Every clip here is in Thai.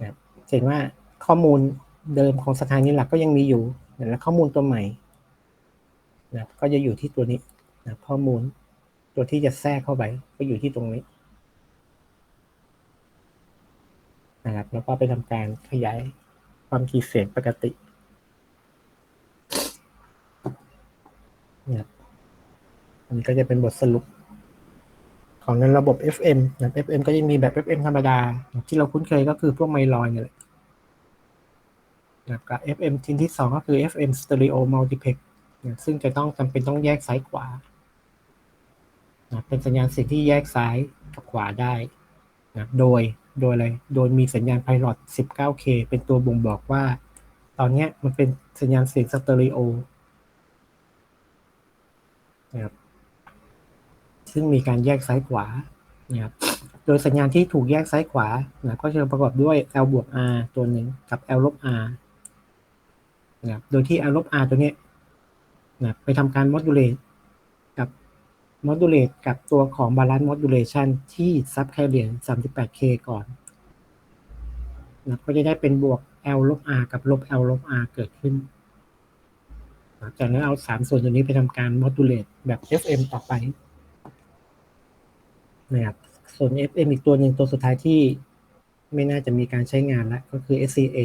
นะครับเห็นว่าข้อมูลเดิมของสถานีหลักก็ยังมีอยู่และข้อมูลตัวใหม่นะก็จะอยู่ที่ตัวนี้นะข้อมูลตัวที่จะแทรกเข้าไปก็อยู่ที่ตรงนี้นะครับแล้วก็ไปทำการขยายความถี่เสียงปกตินะครับอันนี้ก็จะเป็นบทสรุป ของในระบบ FM นะ FM ก็ยังมีแบบ FM ธรรมดา ที่เราคุ้นเคยก็คือพวกไมลอยเนี่ยแหละนะครับกับ FM ชิ้นที่สองก็คือ FM Stereo Multiplex ซึ่งจะต้องจำเป็นต้องแยกซ้ายขวา เป็นสัญญาณเสียงที่แยกซ้ายกับขวาได้นะโดย โดยอะไร โดยมีสัญญาณไพลอต 19K เป็นตัวบ่งบอกว่า ตอนนี้มันเป็นสัญญาณเสียงสเตอริโอนะครับ ซึ่งมีการแยกซ้ายขวานะครับโดยสัญญาณที่ถูกแยกซ้ายขวานะก็จะประกอบด้วย L บวก R ตัวหนึ่งกับ L ลบ R นะครับโดยที่ L ลบ R ตัวนี้นะไปทำการ modulate กับ modulate กับตัวของ balance modulation ที่ subcarrier 38K ก่อนนะก็จะได้เป็นบวก L ลบ R กับลบ L ลบ R เกิดขึ้นนะจากนั้นเอาสามส่วนตัวนี้ไปทำการ modulate แบบ FM ต่อไป นะครับ ส่วน FM อีกตัวหนึ่งตัวสุดท้ายที่ไม่น่าจะมีการใช้งานแล้วก็คือ SCA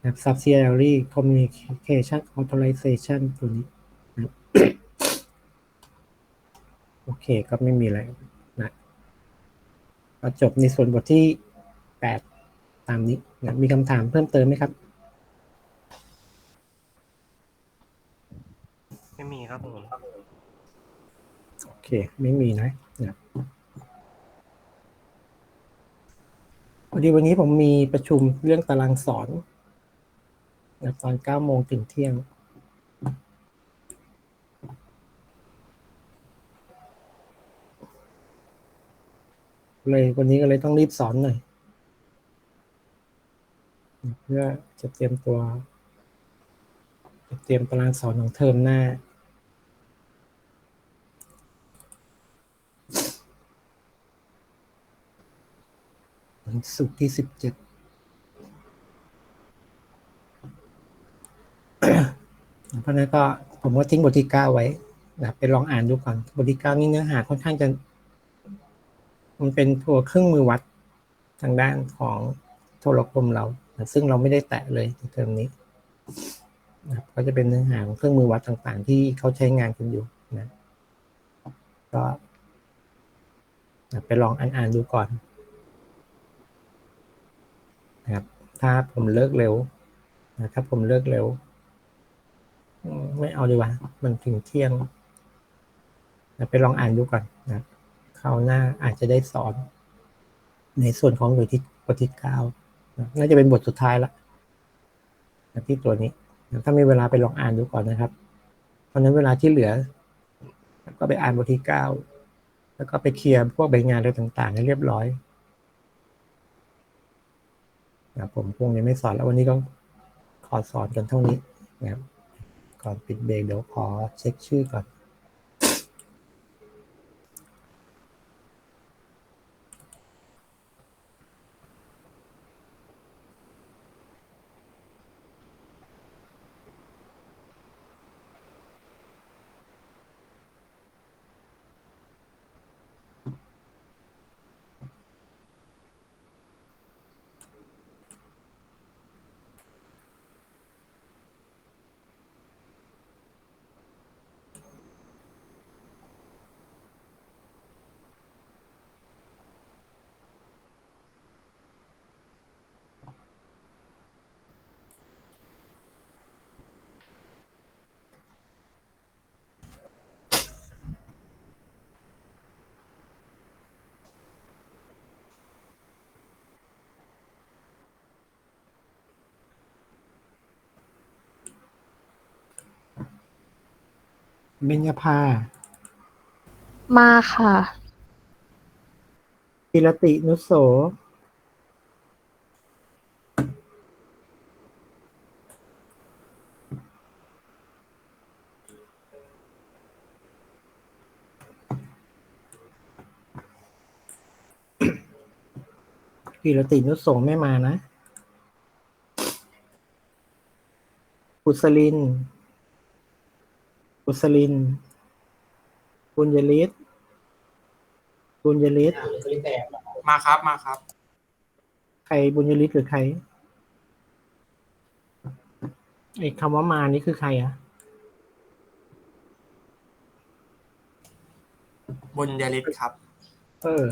นะครับ Subsidiary Communication Authorization ตัวนี้นะโอเคก็ไม่มีอะไรนะก็จบในส่วนบทที่ 8 ตามนี้นะมีคำถามเพิ่มเติมไหมครับ ไม่มีครับผม โอเค ไม่มีนะนะพอดีวันนี้ผมมีประชุมเรื่องตารางสอนนะตอนเก้าโมงถึงเที่ยงเลยวันนี้ก็เลยต้องรีบสอนหน่อย เพื่อจะเตรียมตัวจะเตรียมตารางสอนของเทอมหน้า ศุกร์ที่สิบเจ็ดเพราะนั้นก็ผมก็ทิ้งบทที่เก้าไว้นะไปลองอ่านดูก่อนบทที่เก้านี่เนื้อหาค่อนข้างจะมันเป็นตัวเครื่องมือวัดทางด้านของโทรคมเรา ซึ่งเราไม่ได้แตะเลยในเทอมนี้นะก็จะเป็นเนื้อหาของเครื่องมือวัดต่างๆ ที่เขาใช้งานกันอยู่นะก็ไปลองอ่านๆดูก่อน นะครับ ถ้าผมเลิกเร็วนะถ้าผมเลิกเร็ว ไม่เอาดีกว่า มันถึงเที่ยงไปลองอ่านดูก่อนนะคราวหน้าอาจจะได้สอน ในส่วนของหน่วยที่บทที่เก้าน่าจะเป็นบทสุดท้ายละนะที่ตัวนี้นะถ้ามีเวลาไปลองอ่านดูก่อนนะครับ เพราะนั้นเวลาที่เหลือ ก็ไปอ่านบทที่เก้าแล้วก็ไปเคลียร์พวกใบงานอะไรต่างๆให้เรียบร้อย นะผมคงยังไม่สอนแล้ววันนี้ก็ขอสอนกันเท่านี้นะครับก่อนปิดเบรกเดี๋ยวขอเช็คชื่อก่อน เบญญาภามาค่ะ กิรตินุโสกีรตินุสงฆ์ไม่มานะกุศลิน กุศลินบุญยฤทธิ์บุญยฤทธิ์มาครับมาครับ ใครบุญยฤทธิ์หรือใครไอ้คำว่ามานี่คือใครอะบุญยฤทธิ์ครับ เออ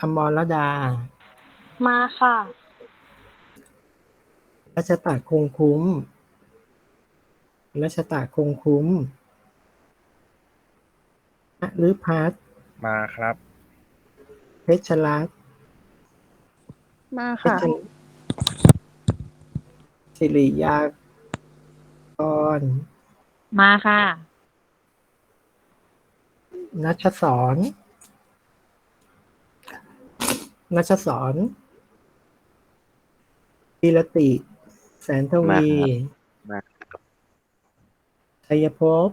อมรรดา มาค่ะ รัชตาคงคุ้ม รัชตาคงคุ้มหรือพัฒมาครับ เพชรรัตน์มาเพค่ะ ชรสิริยากร มาค่ะ นัชสอนนัชสอนปิรติ แสนทวีมาครับชัยภพ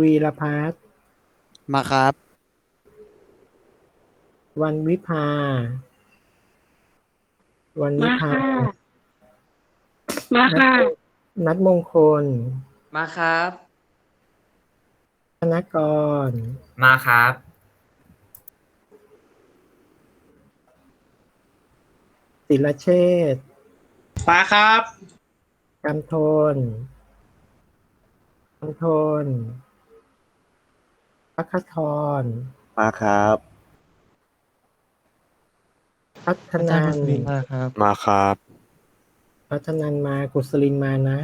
วีรพัฒน์มาครับ วันวิภา วันวิภามาค่ะ นัดมงคล มาครับ ธนกร มาครับ ศิลเชษฐ์มาครับกำทนกำทนพัคทรมาครับ พัฒนันมาครับ มาครับ พัฒนันมากุศลินมานะ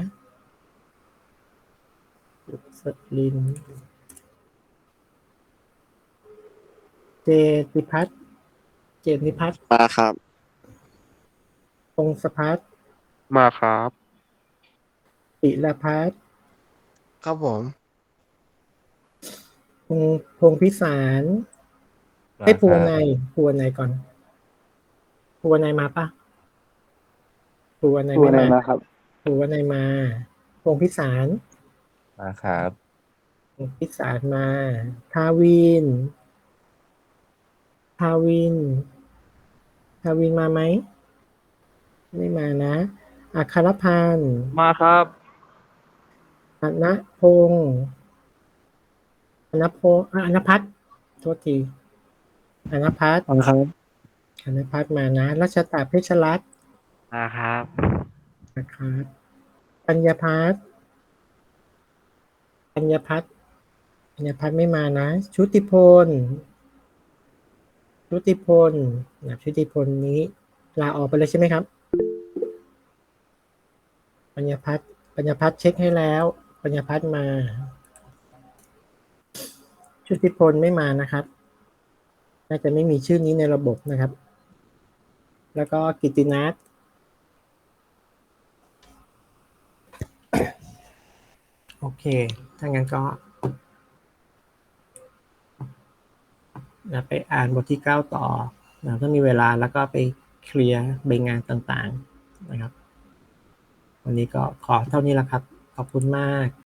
กุศลิน เจติพัฒน์เจติพัฒน์มาครับพ งศพัฒน์มาครับ ปิรพัฒน์ครับผมพงพงพิสารให้ภูวนัยภูวนัยก่อนภูวนัยมาปะภูวนัยไม่มาภูวนัยมาพงพิสารมาครับพงพิสารมาทาวินทาวินทาวินมาไหม ไม่มานะอัครพันธ์มาครับอณพงศ์อณพงศ์อะอณพัฒน์โทษทีอณพัฒน์มาครับอณพัฒน์มานะรัชตาเพชรรัตน์มาครับนะครับปัญญาพัฒน์ปัญญาพัฒน์ปัญญาพัฒน์ไม่มานะ ชุติพล ชุติพลนะชุติพลนี้ลาออกไปเลยใช่ไหมครับ ปัญญาพัฒน์ปัญญาพัฒน์เช็คให้แล้ว ปัญญาพัฒน์มา ชุติพลไม่มานะครับ น่าจะไม่มีชื่อนี้ในระบบนะครับ แล้วก็กิตินัทโอเค ถ้างั้นก็นะไปอ่านบทที่เก้าต่อนะถ้ามีเวลาแล้วก็ไปเคลียร์ใบงานต่างๆ นะครับ วันนี้ก็ขอเท่านี้ละครับ ขอบคุณมาก